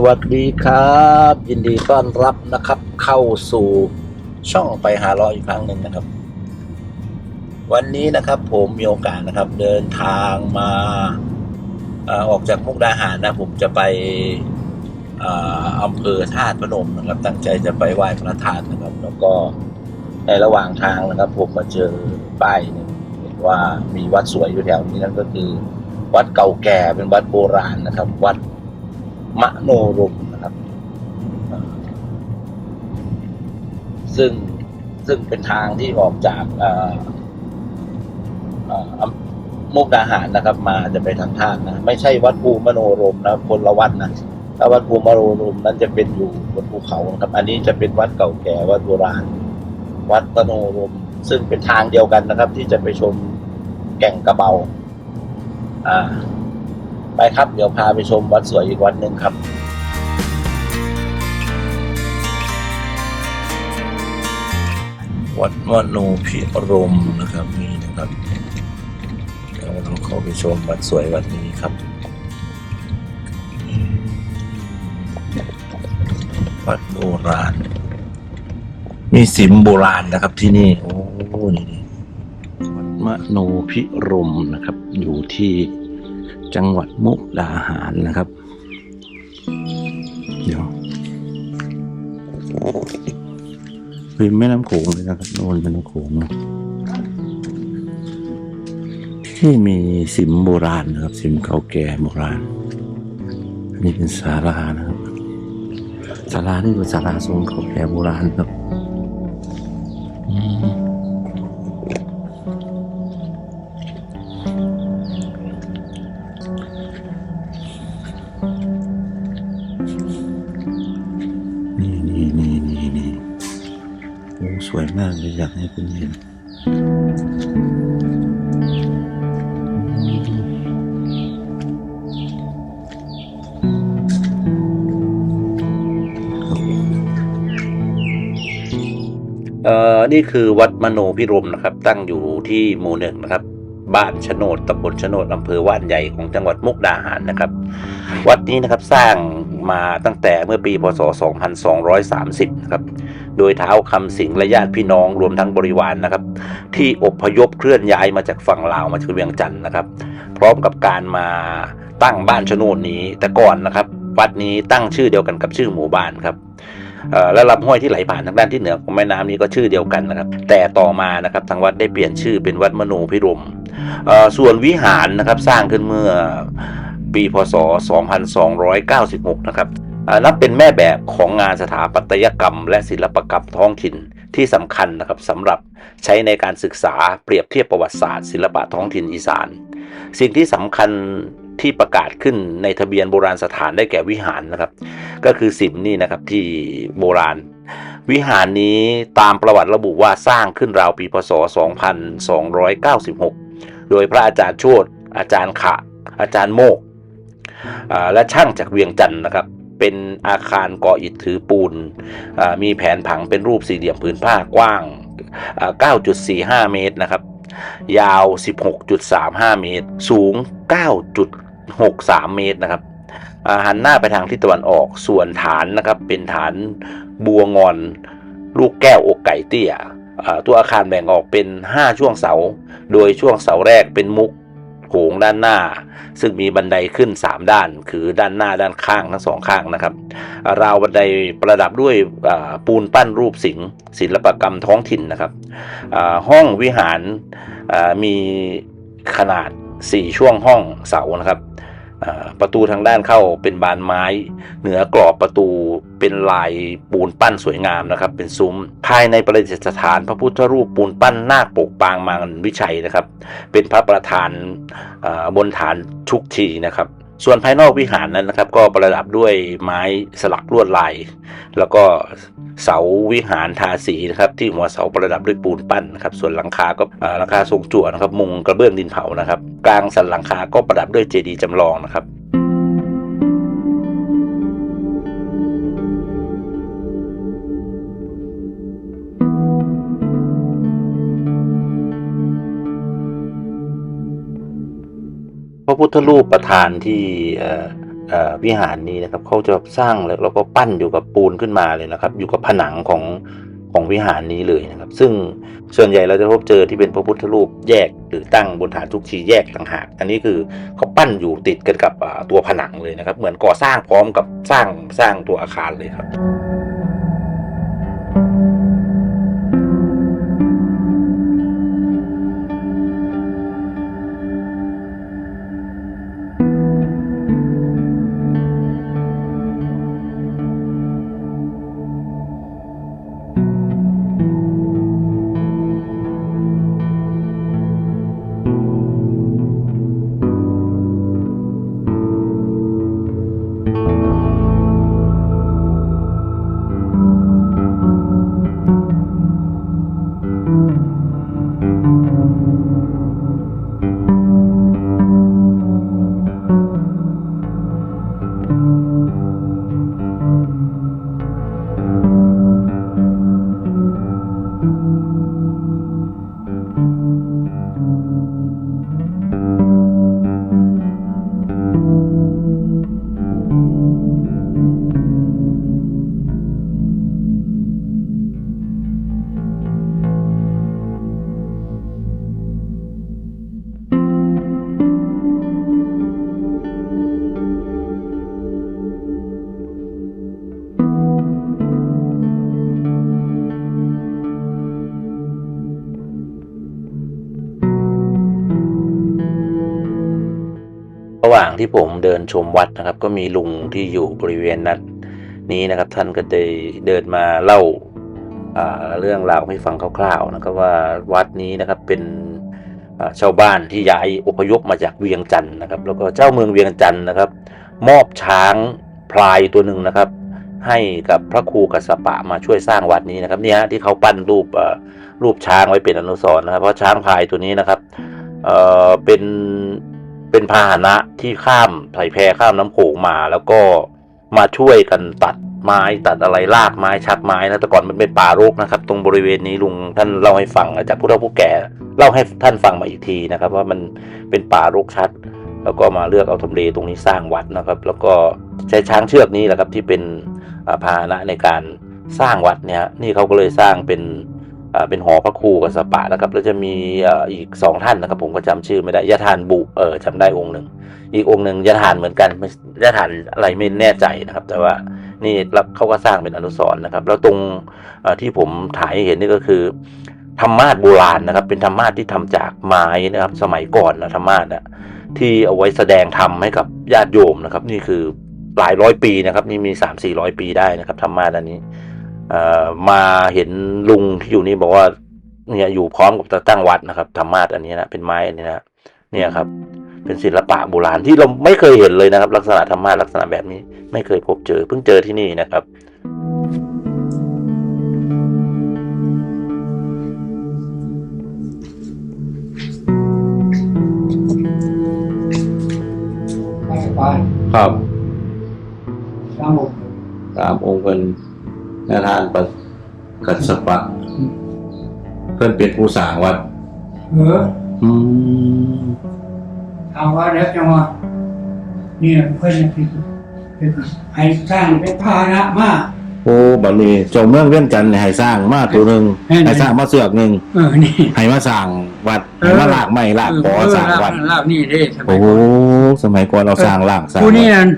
สวัสดีครับ ยินดีต้อนรับนะครับ เข้าสู่ช่องไปหาล้ออีกครั้งหนึ่งนะครับ วันนี้นะครับผมมีโอกาสนะครับ เดินทางมาออกจากมุกดาหารนะ ผมจะไปเอ่ออำเภอธาตุพนมนะครับ ตั้งใจจะไปไหว้พระธาตุนะครับ แล้วก็ในระหว่างทางนะครับ ผมมาเจอป้ายหนึ่งเห็นว่ามีวัดสวยอยู่แถวนี้นั่นก็คือ วัดเก่าแก่เป็นวัดโบราณนะครับ วัด มโนรมนะครับ ซึ่งซึ่งเป็นทางที่ออกจากมุกดาหารนะครับ มาจะไปทางท่าตุนะไม่ใช่วัดภูมโนรมนะคนละวัดนะถ้าวัดภูมโนรมนั้นจะเป็นอยู่บนภูเขาครับ อันนี้จะเป็นวัดเก่าแก่วัดโบราณวัดมโนรม ซึ่งเป็นทางเดียวกันนะครับ ที่จะไปชมแก่งกระเบา อ่า ไปครับ เดี๋ยวพาไปชมวัดสวยอีกวัดหนึ่งครับวัดมโนพิรมนะครับนี่นะครับเดี๋ยวเราเข้าไปชมวัดสวยวัดนี้ครับ วัดโบราณ มีสิมโบราณนะครับที่นี่ โอ้นี่วัดมโนพิรมนะครับ อยู่ที่ จังหวัดมุกดาหารนะครับ เดี๋ยวริมแม่น้ำโขงเลยนะครับโน่นแม่น้ำโขงนะที่มีสิมโบราณนะครับ สิมเก่าแก่โบราณอันนี้เป็นศาลานะครับศาลานี่เป็นศาลาทรงเก่าแก่โบราณครับ สวยมากเลยอยากให้คุณเห็นเอ่อนี่คือวัดมโนพิรมนะครับ ตั้งอยู่ที่หมู่หนึ่งนะครับ บ้านชะโนดตำบลชะโนดอำเภอว่านใหญ่ของจังหวัดมุกดาหารนะครับ วัดนี้นะครับสร้าง มาตั้งแต่เมื่อปีพศ 2230นะครับ โดยเท้าคำสิงและญาติพี่น้องรวมทั้งบริวารนนะครับ ที่อพยพเคลื่อนย้ายมาจากฝั่งลาวมาจากเวียงจันทร์นะครับ พร้อมกับการมาตั้งบ้านชะโนดนี้แต่ก่อนนะครับ วัดนี้ตั้งชื่อเดียวกันกับชื่อหมู่บ้านครับและลำห้วยที่ไหลผ่านทางด้านที่เหนือของแม่น้ำนี้ก็ชื่อเดียวกันนะครับ แต่ต่อมานะครับทางวัดได้เปลี่ยนชื่อเป็นวัดมโนพิรมส่วนวิหารนะครับสร้างขึ้นเมื่อ ปีพศ 2296 นะครับนับเป็นแม่แบบของงานสถาปัตยกรรม และศิลปกรรมท้องถิ่นที่สำคัญนะครับสำหรับใช้ในการศึกษาเปรียบเทียบประวัติศาสตร์ ศิลปะท้องถิ่นอีสาน สิ่งที่สำคัญที่ประกาศขึ้นในทะเบียนโบราณสถานได้แก่วิหารนะครับ ก็คือสิมนี่นะครับที่โบราณ วิหารนี้ตามประวัติระบุว่าสร้างขึ้นราวปีพศ 2296 โดยพระอาจารย์โชตอาจารย์ขะ อาจารย์โมก และช่างจากเวียงจันทร์นะครับ เป็นอาคารก่ออิฐถือปูน มีแผนผังเป็นรูปสี่เหลี่ยมผืนผ้ากว้าง 9.45 เมตรนะครับ ยาว 16.35 เมตร สูง 9.63 เมตรนะครับหันหน้าไปทางทิศตะวันออก ส่วนฐานนะครับเป็นฐานบัวงอน ลูกแก้วอกไก่เตี้ยตัวอาคารแบ่งออกเป็น 5 ช่วงเสา โดยช่วงเสาแรกเป็นมุก โขงด้านหน้า ซึ่งมีบันไดขึ้น 3 ด้าน คือด้านหน้าด้านข้างทั้งสองข้างนะครับ ราวบันไดประดับด้วยปูนปั้นรูปสิงศิลปกรรมท้องถิ่นนะครับ ห้องวิหารมีขนาด 4 ช่วงห้องเสานะครับ ประตูทางด้านเข้าเป็นบานไม้ เหนือกรอบประตูเป็นลายปูนปั้นสวยงามนะครับ เป็นซุ้ม ภายในประดิษฐานพระพุทธรูปปูนปั้นนาคปกปางมังวิชัยนะครับ เป็นพระประธานบนฐานชุกทีนะครับ ส่วนภายนอกวิหารนั้นนะครับ ก็ประดับด้วยไม้สลักลวดลาย แล้วก็เสาวิหารทาสีนะครับ ที่หัวเสาประดับด้วยปูนปั้นนะครับ ส่วนหลังคาก็หลังคาทรงจั่วนะครับ มุงกระเบื้องดินเผานะครับ กลางสันหลังคาก็ประดับด้วยเจดีย์จำลองนะครับ พระพุทธรูปประธานที่วิหารนี้นะครับเขาจะสร้างแล้วก็ปั้นอยู่กับปูนขึ้นมาเลยนะครับ อยู่กับผนังของของวิหารนี้เลยนะครับ ซึ่งส่วนใหญ่เราจะพบเจอที่เป็นพระพุทธรูปแยกหรือตั้งบนฐานทุกชีแยกต่างหาก อันนี้คือเขาปั้นอยู่ติดกันกับตัวผนังเลยนะครับ เหมือนก่อสร้างพร้อมกับสร้างสร้างตัวอาคารเลยครับางที่ผมเดินชมวัดนะครับ ก็มีลุงที่อยู่บริเวณนั้นนี้นะครับ ท่านก็ได้เดินมาเล่าาเรื่องราวให้ฟังคร่าวๆนะครับว่าวัดนี้นะครับเป็นาชาวบ้านที่ย้ายอพยพมาจากเวียงจันทร์นะครับ แล้วก็เจ้าเมืองเวียงจันทร์นะครับ มอบช้างพลายตัวหนึ่งนะครับ ให้กับพระครูกัสปะมาช่วยสร้างวัดนี้นะครับเนี่ยฮะที่เขาปั้นรูปรูปช้างไว้เป็นอนุสรณ์นะครับ เพราะช้างพลายตัวนี้นะครับเเป็น เป็นพาหนะที่ข้ามไผ่แพข้ามน้ำโขงมา แล้วก็มาช่วยกันตัดไม้ตัดอะไรลากไม้ชักไม้นะแต่ก่อนมันเป็นป่ารกนะครับ ตรงบริเวณนี้ลุงท่านเล่าให้ฟังจากผู้เฒ่าผู้แก่เล่าให้ท่านฟังมาอีกทีนะครับ ว่ามันเป็นป่ารกชัด แล้วก็มาเลือกเอาทำเลตรงนี้สร้างวัดนะครับ แล้วก็ใช้ช้างเชือกนี้แหละครับที่เป็นพาหนะในการสร้างวัดเนี่ยนี่เขาก็เลยสร้างเป็น เป็นหอพระครูกับสปะนะครับแล้วจะมีเอ่ออีกสองท่านนะครับ ผมก็จำชื่อไม่ได้ยะทานบุเออจำได้องค์หนึ่งอีกองค์หนึ่งยะทานเหมือนกันไม่ยะทานอะไรไม่แน่ใจนะครับ แต่ว่านี่แล้วเขาก็สร้างเป็นอนุสรณ์นะครับ แล้วตรงเอ่อที่ผมถ่ายให้เห็นนี่ก็คือธรรมาสน์โบราณนะครับ เป็นธรรมาสน์ที่ทำจากไม้นะครับ สมัยก่อนนะธรรมาสน์อะที่เอาไว้แสดงธรรมให้กับญาติโยมนะครับ นี่คือหลายร้อยปีนะครับ นี่มีสามสี่ร้อยปีได้นะครับธรรมาสน์อันนี้เอ่อ มาเห็นลุงที่อยู่นี่บอกว่า เนี่ยอยู่พร้อมกับจะตั้งวัดนะครับธรรมาสอันนี้นะเป็นไม้อันนี้นะเนี่ยครับ เป็นศิลปะโบราณที่เราไม่เคยเห็นเลยนะครับ ลักษณะธรรมาสลักษณะแบบนี้ ไม่เคยพบเจอ เพิ่งเจอที่นี่นะครับราชบาลครับสามองค์ตามองค์เป็น นาทานปกัสปะ เพื่อนเป็นผู้สร้างวัด เอออืมถามว่าแล้วจังหวะเนี่ยเพื่อนที่เป็นให้สร้างเป็นพาหนะมาก โอ้บัดนี้เจ้าเมืองเวียงจันทน์เนี่ยให้สร้างมาตัวหนึ่งแม่นให้สร้างมาเสือกหนึ่งเออนี่ ให้มาสร้างวัดเอให้อมาลากไม้ลากปอสร้างวัดเออลากนี่เด้สมัโอ้ยโหก่อนสมัยก่อนเราสร้างลากสร้างผู้นี้วัดนั่น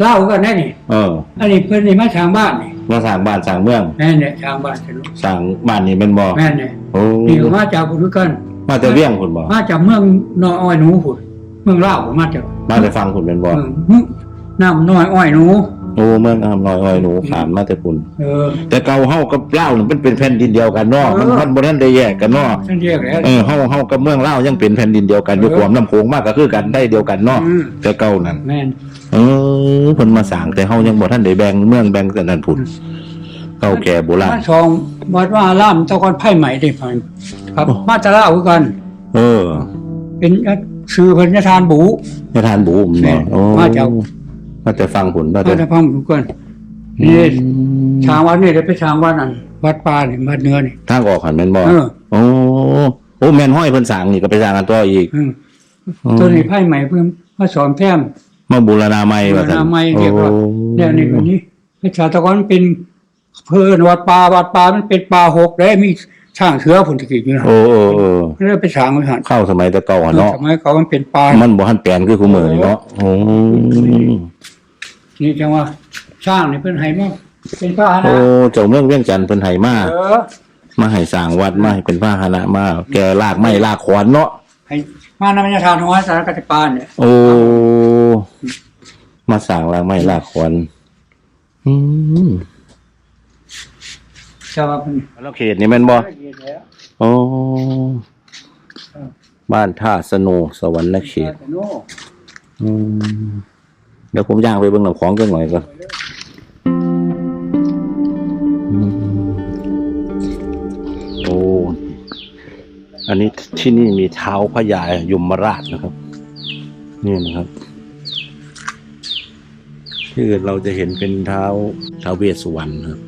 เล่ากันได้นี่เออ อันนี้เพื่อนนี่มาทางบ้านนี่ มาสร้างบ้านสร้างเมืองแม่เนี่ยทางบ้านสนุกสร้างบ้านนี่เป็นบ่แม่เนี่ยโอ้นี่ก็มาจากพุทธกันมาแต่เวียงคุณบ่มาจากเมืองน้อยอ้อยหนูพุ่นเมืองเล่าวมาจากมาแต่ฟังคุณเป็นบ่เออน้ำน้อยอ้อยหนูโอ้เมืองอำน้อยอ้อยหนูขามมาแต่คุณเออแต่เก่าเฮากับลาวนี่มันเป็นแผ่นดินเดียวกันเนาะมันเออมันบ่ทันได้แยกกันเนาะท่านเรียกแล้วเออเฮาเฮากับเมืองลาวยังเป็นแผ่นดินเดียวกันอยู่เออขวามน้ำโขงมากก็คือกันได้เดียวกันเนาะอืมแต่เก่านั่นแม่น เออเพิ่นมาสร้างแต่เฮายังบ่ทันได้แบ่งเมืองแบ่งแต่นั่นพุ่นเก่าแก่โบราณบ้านสองวัดว่าอารามตะกอนไผ่ใหม่ได้ฟังครับมาตะเล่าคือกัน เออเป็นชื่อเพันธทานบูให้ทานบูมแม่เนาะโอ้มาจาก มาแต่ฟังพุ่นมามาแต่ตะพังคือกันนี่ทางวัดนี่ได้ไปทางวัดนั่นวัดป่านี่วัดเนื้อนี่ ทางออกหันแม่นบ่เออ โอ้โอ้แม่นห้อยเพิ่นสร้างนี่ก็ไปสร้างกันต่ออีก อืมตัวนี้ไผ่ใหม่เพิ่มมาสอนแพร่ม มมาบูรณาใหม่ว่าซั่นบูรณาใหม่เรียกว่าโอ้เนี่ยนี่คนนี้พิชาตะกอนเป็นเพื่อนวัดป่าวัดป่ามันเป็นป่าหกได้มีช่างเสือผลตะกี้อยู่นะโอ้โอ้โอ้ก็เลยไปสร้างไว้หันเข้าสมัยแตะเก่าอะเนาะสมัยเขามันเป็นป่ามันบ่ทันแปลนคือคุมื้อนี่เนาะโอ้นี่จังว่าสร้างนี่เป็นไห้มาเป็นพระหโอ้นะเจ้าเมืองเวียงจันทน์เพิ่นให้มาเออมาให้สร้างวัดมาให้เป็นพาหนะมาแกลากไม้ลากขวานเนาะให้มานำยาทานหัวสารกัตปานเนี่ยโอ้ มาสร้างลากไม้ลากขวานอืมจะว่าเป็นแล้วเขตนี่แม่นบ่ละเอียดแล้วโอ้บ้านท่าสโนสวรรค์เขตโน่อืมเดี๋ยวผมย่างไปเบิ่งน้ำของกันหน่อยก่อนอืมโอ้อันนี้ที่นี่มีเท้าพญายมราชนะครับ นี่นะครับ ที่อเราจะเห็นเป็นเท้าเท้าเวสสุวรรณครับ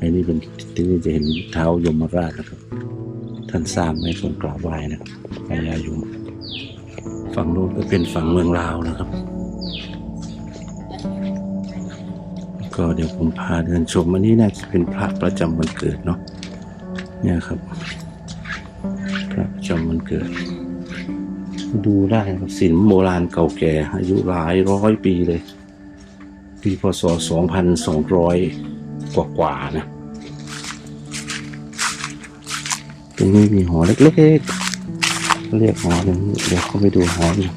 อันนี้เป็นที่นี่จะเห็นเท้ายมราชนะครับ ท่านสร้างให้ทรงกราบไหว้นะครับพญายมฝั่งโน้นก็เป็นฝั่งเมืองลาวนะครับ ก็เดี๋ยวผมพาเดินชมอันนี้น่าจะเป็นพระประจำวันเกิดเนาะเนี่ยครับ พระประจำวันเกิด ดูได้ครับศิลป์โบราณเก่าแก่อายุหลายร้อยปีเลย ปีพศสองพันสองร้อยกว่ากว่าๆนะตรงนี้มีหอเล็กๆ เรียกหอหนึ่งเดี๋ยวเข้าไปดูหอหนึ่ง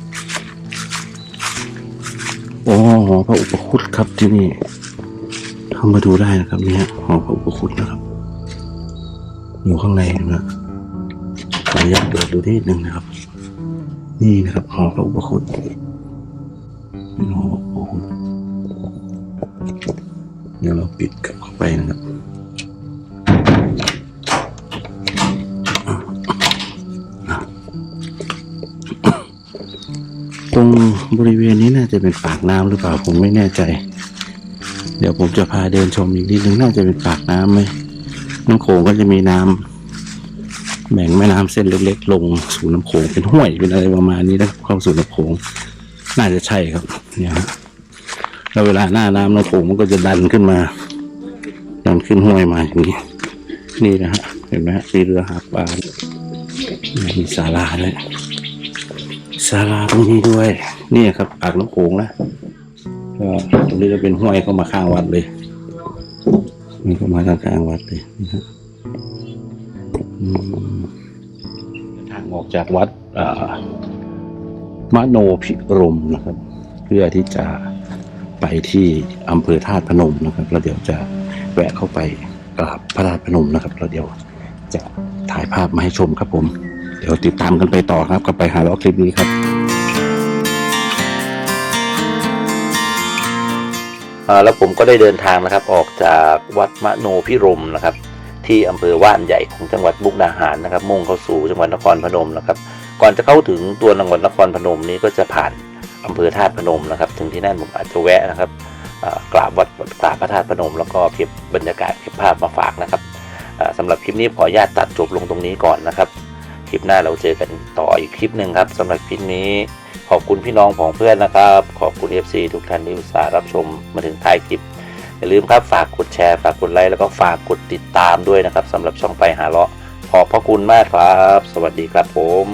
โอ้หอพระอุปคุตครับที่นี่เข้ามาดูได้นะครับเนี่ยหอพระอุปคุตนะครับ อยู่ข้างในนะขออนุญาตเปิดดูนิดนึงนะครับ นี่นะครับหอพระอุปคุตเป็นหอพระอุปคุต เดี๋ยวเราปิดกลับเข้าไปนะครับตรงบริเวณนี้น่าจะเป็นปากน้ำหรือเปล่าผมไม่แน่ใจ เดี๋ยวผมจะพาเดินชมอีกนิดนึงน่าจะเป็นปากน้ำไหมน้ำโขงก็จะมีน้ำแบ่งแม่น้ำเส้นเล็กๆ ลงสู่น้ำโขงเป็นห้วยเป็นอะไรประมาณนี้นะครับเข้าสู่น้ำโขงน่าจะใช่ครับเนี่ยฮะ แล้วเวลาหน้าน้ำน้ำโขงมันก็จะดันขึ้นมา ดันขึ้นห้วยมาอย่างนี้ นี่นะฮะ เห็นไหมฮะมีเรือหาปลา มีศาลาเลยศาลาตรงนี้ด้วย นี่ครับปากน้ำโขงนะก็ตรงนี้จะเป็นห้วยเข้ามาข้างวัดเลยนี่เข้ามาข้างกลางวัดเลยนี่ครับอืมทางออกจากวัดอ่ามโนพิรมนะครับ เพื่อที่จะ ไปที่อำเภอธาตุพนมนะครับแล้วเดี๋ยวจะแวะเข้าไปกราบพระธาตุพนมนะครับแล้วเดี๋ยวจะถ่ายภาพมาให้ชมครับผม เดี๋ยวติดตามกันไปต่อครับกับไปหาล้อคลิปนี้ครับแล้วผมก็ได้เดินทางนะครับออกจากวัดมโนพิรมนะครับ ที่อำเภอว่านใหญ่ของจังหวัดมุกดาหารนะครับ มุ่งเข้าสู่จังหวัดนครพนมนะครับ ก่อนจะเข้าถึงตัวจังหวัดนครพนมนี้ก็จะผ่าน อำเภอธาตุพนมนะครับ ถึงที่นั่นผมอาจจะแวะนะครับกราบวัดกราบพระธาตุพนม แล้วก็เก็บบรรยากาศเก็บภาพมาฝากนะครับอ่าสำหรับคลิปนี้ขออนุญาตตัดจบลงตรงนี้ก่อนนะครับ คลิปหน้าเราเจอกันต่ออีกคลิปหนึ่งครับสำหรับคลิปนี้ขอบคุณพี่น้องของเพื่อนนะครับ ขอบคุณ FC ทุกท่านที่อุตส่าห์รับชมมาถึงท้ายคลิปอย่าลืมครับฝากกดแชร์ฝากกดไลค์แล้วก็ฝากกดติดตามด้วยนะครับสำหรับช่องไปหาเลาะขอบพระคุณมากครับ สวัสดีครับผม